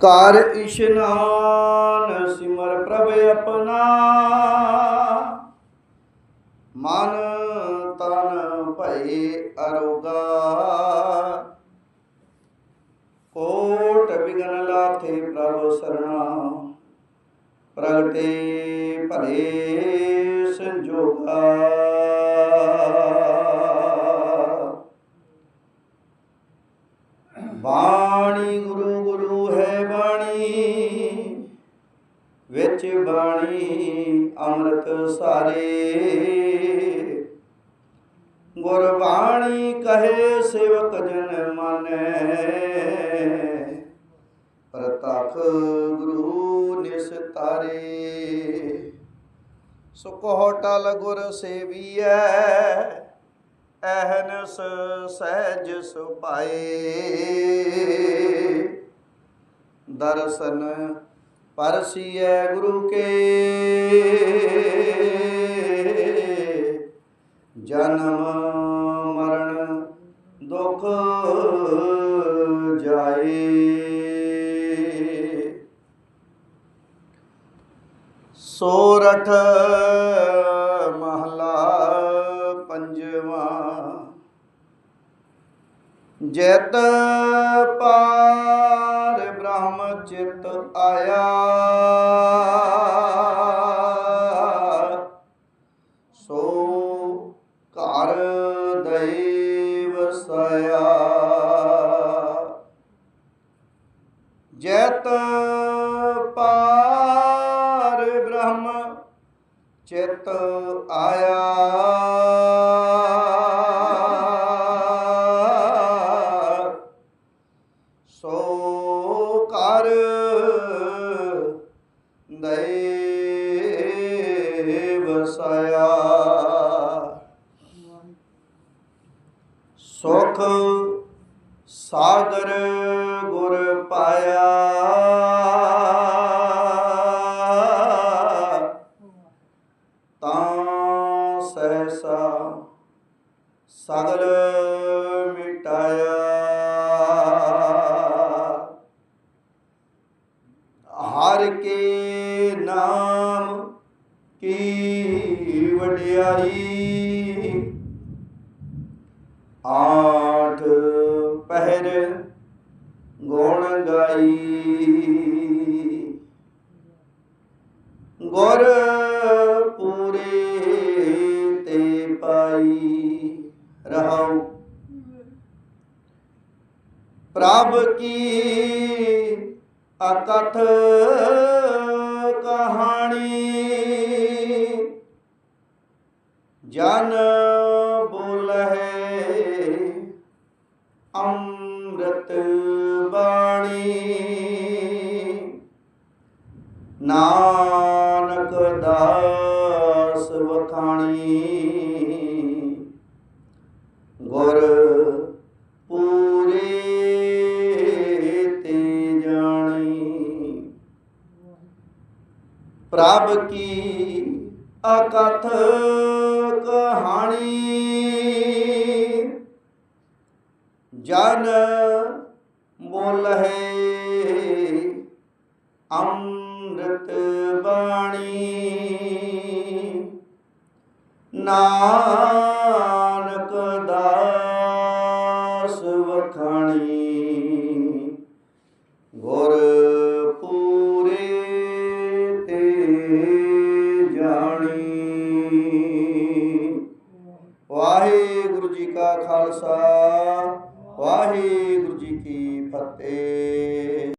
ਕਰ ਇਸ਼ਨਾਨ ਸਿਮਰ ਪ੍ਰਭ ਆਪਣਾ। ਮਨ ਤਨ ਭਏ ਅਰੋਗਾ। ਕੋਟ ਬਿਗਨ ਲਾਥੇ ਪ੍ਰਭ ਸਰਣਾ। ਪ੍ਰਗਟੇ ਭਲੇ ਸੰਜੋਗਾ। ਵਿੱਚ ਬਾਣੀ ਅੰਮ੍ਰਿਤ ਸਾਰੇ। ਗੁਰਬਾਣੀ ਕਹੇ ਸੇਵਕ ਜਨ ਮਾਨੈ। ਪ੍ਰਤਖ ਗੁਰੂ ਨਿਸਤਾਰੇ ਸੋ ਕਹੋ ਟਲ ਗੁਰ ਸੇਵੀਐ ਅਹਨਸ ਸਹਿਜ ਸੁਪਾਏ ਦਰਸ਼ਨ ਪਰਸੀਐ ਗੁਰੂ ਕੇ। ਜਨਮ, ਮਰਨ, ਦੁਖ ਜਾਏ। ਸੋਰਠ ਮਹਲਾ ਪੰਜਵਾ। ਜੈਤ ਪਾਰ ਬ੍ਰਹਮ ਚਿਤ ਆਇਆ। ਜੈਤ ਪਾਰ ਬ੍ਰਹਮ ਚਿਤ ਆਇਆ। ਸੋ ਕਰ ਦੇ ਵਸਾਇਆ ਸੁਖ ਸਾਗਰ ਗੁਰ ਪਾਇਆ। ਤਾਂ ਸਹਿਸਾ ਸਗਲ ਮਿਟਾਇਆ। ਹਰ ਕੇ ਨਾਮ ਕੀ ਵਡਿਆਈ। ਆਠ ਪਹਿਰ ਗੁਣ ਗਾਈ। ਗੁਰ ਪੂਰੇ ਤੇ ਪਾਈ ਰਹਾਉ। ਪ੍ਰਭ ਕੀ ਅਕਥ ਕਹਾਣੀ। ਜਨ ਅੰਮ੍ਰਿਤ ਬਾਣੀ। ਨਾਨਕ ਦਾਸ ਵਖਾਣੀ। ਗੁਰ ਪੂਰੇ ਤੇ ਜਾਣੀ। ਪ੍ਰਭ ਕੀ ਅਕਥ ਕਹਾਣੀ। ਜਨ ਬੋਲਹਿ ਅੰਮ੍ਰਿਤ ਬਾਣੀ। ਨਾਨਕ ਦਾਸ ਵਖਾਣੀ। ਗੁਰ ਪੂਰੇ ਤੇ ਜਾਣੀ। ਵਾਹਿਗੁਰੂ ਜੀ ਕਾ ਖਾਲਸਾ। ਵਾਹਿਗੁਰੂ ਜੀ ਕੀ ਫਤਿਹ।